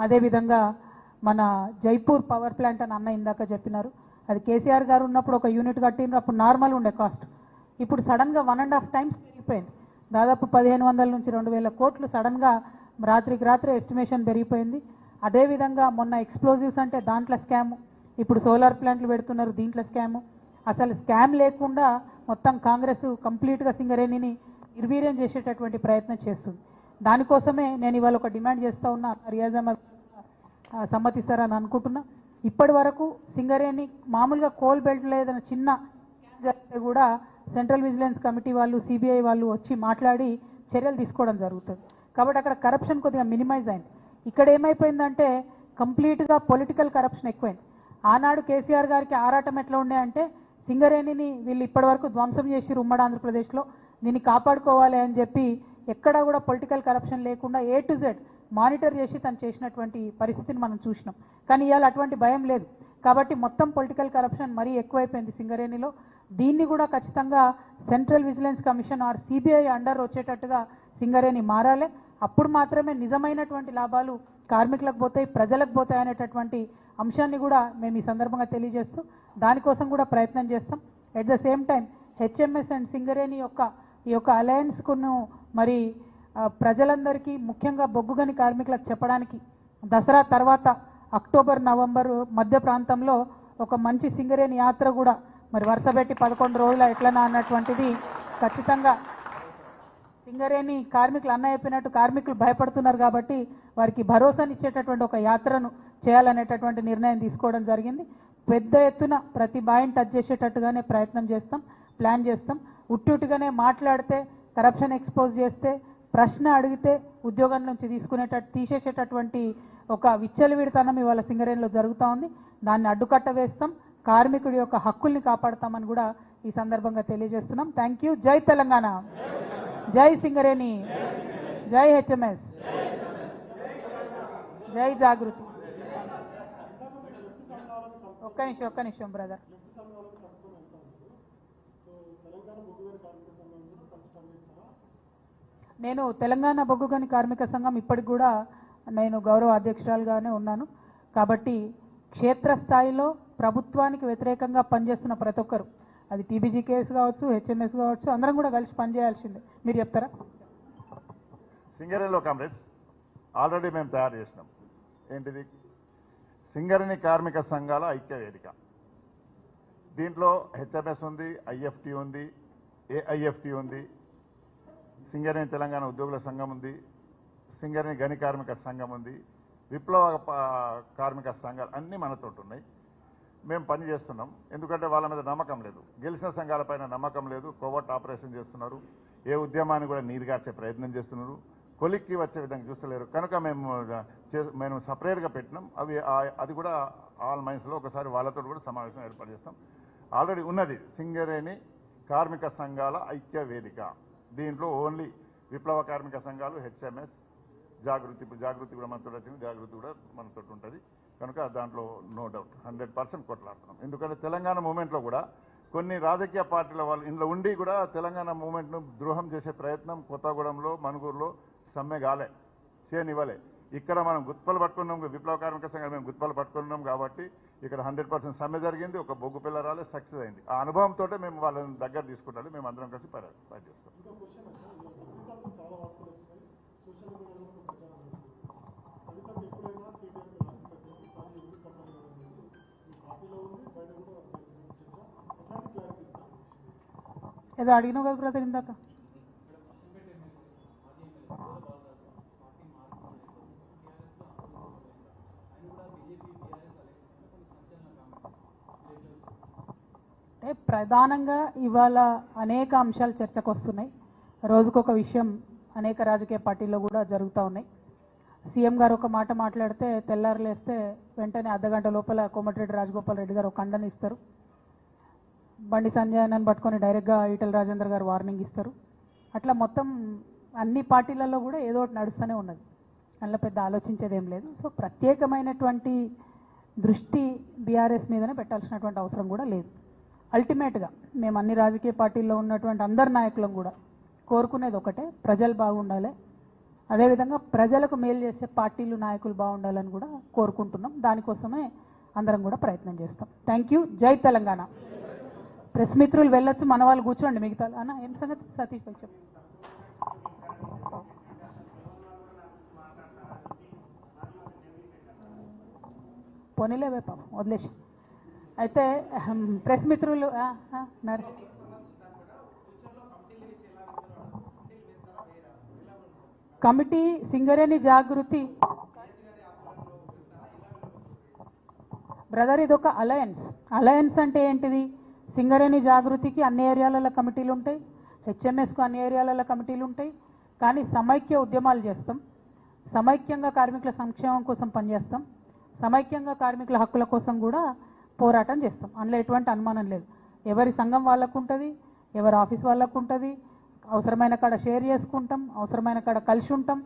అదేవిధంగా మన Jaipur power plant అని అన్న ఇందాక చెప్పినారు. అది కేసీఆర్ గారు ఉన్నప్పుడు ఒక యూనిట్ కట్టినారు అప్పుడు నార్మల్ ఉండే కాస్ట్. ఇప్పుడు సడన్గా వన్ అండ్ హాఫ్ టైమ్స్ పెరిగిపోయింది. దాదాపు పదిహేను వందల నుంచి రెండు వేల కోట్లు సడన్గా రాత్రికి రాత్రి ఎస్టిమేషన్ పెరిగిపోయింది. అదేవిధంగా మొన్న ఎక్స్ప్లోజివ్స్ అంటే దాంట్లో స్కాము. ఇప్పుడు సోలార్ ప్లాంట్లు పెడుతున్నారు దీంట్లో స్కాము. అసలు స్కామ్ లేకుండా మొత్తం కాంగ్రెస్ కంప్లీట్గా సింగరేణిని నిర్వీర్యం చేసేటటువంటి ప్రయత్నం చేస్తుంది. దానికోసమే నేను ఇవాళ ఒక డిమాండ్ చేస్తా ఉన్నా. రియాజ్ అహ్మద్ సమ్మతిస్తారని అనుకుంటున్నా. ఇప్పటి వరకు సింగరేణి మామూలుగా కోల్ బెల్ట్లో ఏదైనా చిన్న జరిగితే కూడా సెంట్రల్ విజిలెన్స్ కమిటీ వాళ్ళు సిబిఐ వాళ్ళు వచ్చి మాట్లాడి చర్యలు తీసుకోవడం జరుగుతుంది. కాబట్టి అక్కడ కరప్షన్ కొద్దిగా మినిమైజ్ అయింది. ఇక్కడ ఏమైపోయిందంటే కంప్లీట్గా పొలిటికల్ కరప్షన్ ఎక్కువైంది. ఆనాడు కేసీఆర్ గారికి ఆరాటం ఎట్లా ఉండే అంటే సింగరేణిని వీళ్ళు ఇప్పటివరకు ధ్వంసం చేసి ఉమ్మడి ఆంధ్రప్రదేశ్లో దీన్ని కాపాడుకోవాలి అని చెప్పి ఎక్కడా కూడా పొలిటికల్ కరప్షన్ లేకుండా ఏ టు జెడ్ మానిటర్ చేసి తను చేసినటువంటి పరిస్థితిని మనం చూసినాం. కానీ ఇవాళ అటువంటి భయం లేదు. కాబట్టి మొత్తం పొలిటికల్ కరప్షన్ మరీ ఎక్కువైపోయింది సింగరేణిలో. దీన్ని కూడా ఖచ్చితంగా central vigilance commission or CBI under వచ్చేటట్టుగా సింగరేణి మారాలి. అప్పుడు మాత్రమే నిజమైనటువంటి లాభాలు కార్మికులకు పోతాయి ప్రజలకు పోతాయి అనేటటువంటి అంశాన్ని కూడా మేము ఈ సందర్భంగా తెలియజేస్తూ దానికోసం కూడా ప్రయత్నం చేస్తాం. At the same time HMS and Singareni యొక్క ఈ యొక్క అలయన్స్కును మరి ప్రజలందరికీ ముఖ్యంగా బొగ్గుగని కార్మికులకు చెప్పడానికి దసరా తర్వాత అక్టోబర్ నవంబర్ మధ్య ప్రాంతంలో ఒక మంచి సింగరేణి యాత్ర కూడా మరి వరుసపెట్టి పదకొండు రోజుల ఎట్లనా అన్నటువంటిది ఖచ్చితంగా సింగరేణి కార్మికులు అన్న చెప్పినట్టు కార్మికులు భయపడుతున్నారు కాబట్టి వారికి భరోసానిచ్చేటటువంటి ఒక యాత్రను చేయాలనేటటువంటి నిర్ణయం తీసుకోవడం జరిగింది. పెద్ద ఎత్తున ప్రతి బాయిని టచ్ చేసేటట్టుగానే ప్రయత్నం చేస్తాం ప్లాన్ చేస్తాం. ఉట్టుట్టుగానే మాట్లాడితే కరప్షన్ ఎక్స్పోజ్ చేస్తే ప్రశ్న అడిగితే ఉద్యోగం నుంచి తీసుకునేటట్టు తీసేసేటటువంటి ఒక విచ్చలవిడితనం ఇవాళ సింగరేణిలో జరుగుతూ ఉంది. దాన్ని అడ్డుకట్ట వేస్తాం. కార్మికుడి యొక్క హక్కుల్ని కాపాడతామని కూడా ఈ సందర్భంగా తెలియజేస్తున్నాం. Thank you. జై తెలంగాణ. జై సింగరేణి. జై హెచ్ఎంఎస్. జై జాగృతి. ఒక్క నిమిషం ఒక్క నిమిషం బ్రదర్. నేను తెలంగాణ బొగ్గుగని కార్మిక సంఘం ఇప్పటికి కూడా నేను గౌరవ అధ్యక్షురాలుగానే ఉన్నాను. కాబట్టి క్షేత్రస్థాయిలో ప్రభుత్వానికి వ్యతిరేకంగా పనిచేస్తున్న ప్రతి ఒక్కరు అది టీబీజీ కేసు కావచ్చు హెచ్ఎంఎస్ కావచ్చు అందరం కూడా కలిసి పనిచేయాల్సిందే. మీరు చెప్తారా? సింగరేణిలో కామ్రేడ్స్ ఆల్రెడీ మేము తయారు చేసినాం. ఏంటిది? సింగరేణి కార్మిక సంఘాల ఐక్య వేదిక దీంట్లో హెచ్ఎంఎస్ ఉంది ఐఎఫ్టి ఉంది ఏఐఎఫ్టి ఉంది సింగరేణి తెలంగాణ ఉద్యోగుల సంఘం ఉంది సింగరేణి గని కార్మిక సంఘం ఉంది విప్లవ కార్మిక సంఘాలు అన్నీ మనతో ఉన్నాయి మేము పని చేస్తున్నాం. ఎందుకంటే వాళ్ళ మీద నమ్మకం లేదు. గెలిచిన సంఘాలపైన నమ్మకం లేదు. కోవర్ట్ ఆపరేషన్ చేస్తున్నారు. ఏ ఉద్యమాన్ని కూడా నీరుగార్చే ప్రయత్నం చేస్తున్నారు. కొలిక్కి వచ్చే విధంగా చూస్తలేరు. కనుక మేము చే- మేము సపరేట్గా పెట్టినాం. అవి అది కూడా ఆల్ మైన్స్లో ఒకసారి వాళ్ళతో కూడా సమావేశం ఏర్పాటు చేస్తాం. ఆల్రెడీ ఉన్నది సింగరేణి కార్మిక సంఘాల ఐక్య వేదిక. దీంట్లో ఓన్లీ విప్లవ కార్మిక సంఘాలు హెచ్ఎంఎస్ జాగృతి జాగృతి కూడా మనతో వచ్చింది జాగృతి కూడా మనతో ఉంటుంది. కనుక దాంట్లో నో డౌట్ హండ్రెడ్ పర్సెంట్ కొట్లాడుతున్నాం. ఎందుకంటే తెలంగాణ మూమెంట్లో కూడా కొన్ని రాజకీయ పార్టీల వాళ్ళు ఇంట్లో ఉండి కూడా తెలంగాణ మూమెంట్ను ద్రోహం చేసే ప్రయత్నం కొత్తగూడెంలో మనుగూరులో సమ్మె కాలే చేయనివ్వలే. ఇక్కడ మనం గుత్పలు పట్టుకున్నాం విప్లవ కార్మిక సంఘం మేము గుత్పలు పట్టుకున్నాం కాబట్టి ఇక్కడ హండ్రెడ్ పర్సెంట్ సమ్మె జరిగింది ఒక బొగ్గు పిల్ల రాలే సక్సెస్ అయింది. ఆ అనుభవంతో మేము వాళ్ళని దగ్గర తీసుకుంటాం మేము అందరం కలిసి పని చేస్తాం ఏదో అడిగినావు కదా బ్రదర్ ఇందాక? అంటే ప్రధానంగా ఇవాళ అనేక అంశాలు చర్చకు వస్తున్నాయి రోజుకొక విషయం అనేక రాజకీయ పార్టీల్లో కూడా జరుగుతూ ఉన్నాయి. సీఎం గారు ఒక మాట మాట్లాడితే తెల్లారులేస్తే వెంటనే అర్ధగంట లోపల కోమటిరెడ్డి రాజగోపాల్ రెడ్డి గారు ఒక అండని ఇస్తారు. బండి సంజయ్ పట్టుకొని డైరెక్ట్గా ఈటల రాజేందర్ గారు వార్నింగ్ ఇస్తారు. అట్లా మొత్తం అన్ని పార్టీలలో కూడా ఏదో ఒకటి నడుస్తూనే ఉన్నది. అందులో పెద్ద ఆలోచించేది ఏం లేదు. సో ప్రత్యేకమైనటువంటి దృష్టి బీఆర్ఎస్ మీదనే పెట్టాల్సినటువంటి అవసరం కూడా లేదు. అల్టిమేట్గా మేము అన్ని రాజకీయ పార్టీల్లో ఉన్నటువంటి అందరి నాయకులం కూడా కోరుకునేది ఒకటే ప్రజలు బాగుండాలి. అదేవిధంగా ప్రజలకు మేలు చేసే పార్టీలు నాయకులు బాగుండాలని కూడా కోరుకుంటున్నాం. దానికోసమే అందరం కూడా ప్రయత్నం చేస్తాం. Thank you. జై తెలంగాణ. ప్రెస్ మిత్రులు వెళ్ళొచ్చు మన వాళ్ళు కూర్చోండి మిగతా అన్న ఏం సంగతి? సతీష్ భాయ్ చెప్పు. పోనీలేవే పాపం వదిలేసి. అయితే ప్రెస్ మిత్రులు నరే. కమిటీ సింగరేణి జాగృతి. బ్రదర్ ఇది ఒక అలయన్స్. అలయన్స్ అంటే ఏంటిది? సింగరేణి జాగృతికి అన్ని ఏరియాలలో కమిటీలు ఉంటాయి హెచ్ఎంఎస్కు అన్ని ఏరియాలలో కమిటీలు ఉంటాయి కానీ సమైక్య ఉద్యమాలు చేస్తాం. సమైక్యంగా కార్మికుల సంక్షేమం కోసం పనిచేస్తాం. సమైక్యంగా కార్మికుల హక్కుల కోసం కూడా పోరాటం చేస్తాం. అందులో ఎటువంటి అనుమానం లేదు. ఎవరి సంఘం వాళ్ళకు ఉంటుంది ఎవరి ఆఫీస్ వాళ్ళకు ఉంటుంది అవసరమైన కాడ షేర్ చేసుకుంటాం అవసరమైన కాడ కలిసి ఉంటాం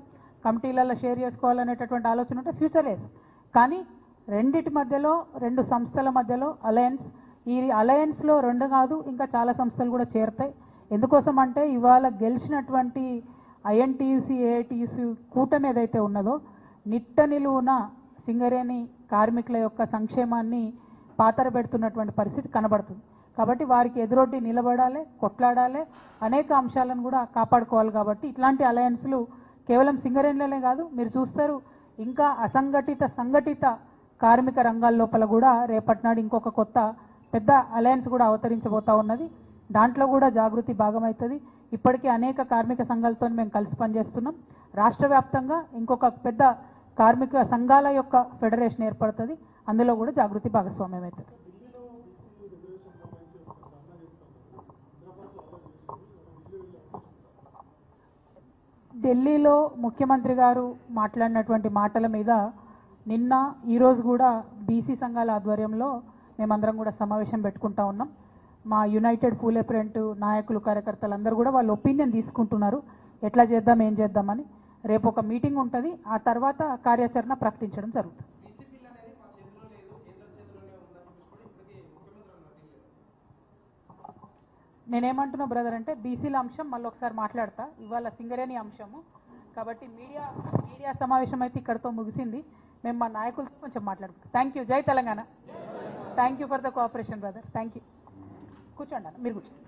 కమిటీలలో షేర్ చేసుకోవాలనేటటువంటి ఆలోచన ఉంటే ఫ్యూచర్ ఎస్ కానీ రెండిటి మధ్యలో రెండు సంస్థల మధ్యలో అలయన్స్ ఈ అలయన్స్లో రెండు కాదు ఇంకా చాలా సంస్థలు కూడా చేరుతాయి. ఎందుకోసం అంటే ఇవాళ గెలిచినటువంటి ఐఎన్టీయూసీ ఏఐటీయూసీ కూటమి ఏదైతే ఉన్నదో నిట్ట నిలువున సింగరేణి కార్మికుల యొక్క సంక్షేమాన్ని పాతర పెడుతున్నటువంటి పరిస్థితి కనబడుతుంది. కాబట్టి వారికి ఎదురొడ్డి నిలబడాలి కొట్లాడాలి అనేక అంశాలను కూడా కాపాడుకోవాలి కాబట్టి ఇట్లాంటి అలయన్స్లు కేవలం సింగరేణిలోనే కాదు మీరు చూస్తారు ఇంకా అసంఘటిత సంఘటిత కార్మిక రంగాల లోపల కూడా రేపటి నాడు ఇంకొక కొత్త పెద్ద అలయన్స్ కూడా అవతరించబోతా ఉన్నది. దాంట్లో కూడా జాగృతి భాగమవుతుంది ఇప్పటికే అనేక కార్మిక సంఘాలతో మేము కలిసి పనిచేస్తున్నాం. రాష్ట్ర వ్యాప్తంగా ఇంకొక పెద్ద కార్మిక సంఘాల యొక్క ఫెడరేషన్ ఏర్పడుతుంది. అందులో కూడా జాగృతి భాగస్వామ్యం అవుతుంది ఢిల్లీలో ముఖ్యమంత్రి గారు మాట్లాడినటువంటి మాటల మీద నిన్న ఈరోజు కూడా బీసీ సంఘాల ఆధ్వర్యంలో మేమందరం కూడా సమావేశం పెట్టుకుంటా ఉన్నాం. మా యునైటెడ్ పూలే ప్రింట్ నాయకులు కార్యకర్తలు అందరూ కూడా వాళ్ళ ఒపీనియన్ తీసుకుంటున్నారు. ఎట్లా చేద్దాం ఏం చేద్దామని. రేపు ఒక మీటింగ్ ఉంటుంది. ఆ తర్వాత కార్యాచరణ ప్రకటించడం జరుగుతుంది. నేనేమంటున్నా బ్రదర్ అంటే బీసీల అంశం మళ్ళీ ఒకసారి మాట్లాడతా. ఇవాళ సింగరేణి అంశము. కాబట్టి మీడియా మీడియా సమావేశం అయితే ఇక్కడతో ముగిసింది. మేము మా నాయకులతో కొంచెం మాట్లాడుకుంటాం. థ్యాంక్ యూ జై Telangana. Thank you for the cooperation brother thank you కూర్చోండి అన్న. మీరు కూర్చోండి.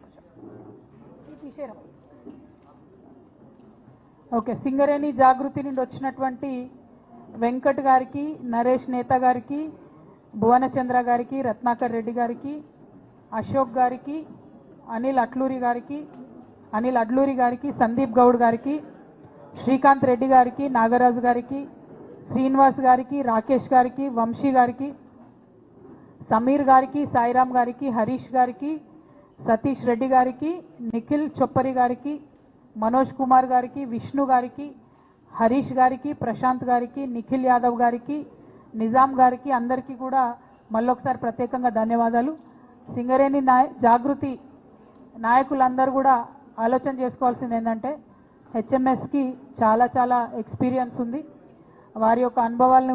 ఓకే సింగరేణి జాగృతి నుండి వచ్చినటువంటి వెంకట్ గారికి నరేష్ నేత గారికి భువనచంద్ర గారికి రత్నాకర్ రెడ్డి గారికి అశోక్ గారికి అనిల్ అట్లూరి గారికి అనిల్ అడ్లూరి గారికి సందీప్ గౌడ్ గారికి శ్రీకాంత్ రెడ్డి గారికి నాగరాజు గారికి శ్రీనివాస్ గారికి రాకేష్ గారికి వంశీ గారికి సమీర్ గారికి సాయిరామ్ గారికి హరీష్ గారికి సతీష్ రెడ్డి గారికి నిఖిల్ చొప్పరి గారికి మనోజ్ కుమార్ గారికి విష్ణు గారికి హరీష్ గారికి ప్రశాంత్ గారికి నిఖిల్ యాదవ్ గారికి నిజాం గారికి అందరికీ కూడా మళ్ళొకసారి ప్రత్యేకంగా ధన్యవాదాలు. సింగరేణి నాయ జాగృతి నాయకులందరూ కూడా ఆలోచన చేసుకోవాల్సింది ఏంటంటే హెచ్ఎంఎస్కి చాలా చాలా ఎక్స్పీరియన్స్ ఉంది. వారి యొక్క అనుభవాలను కూడా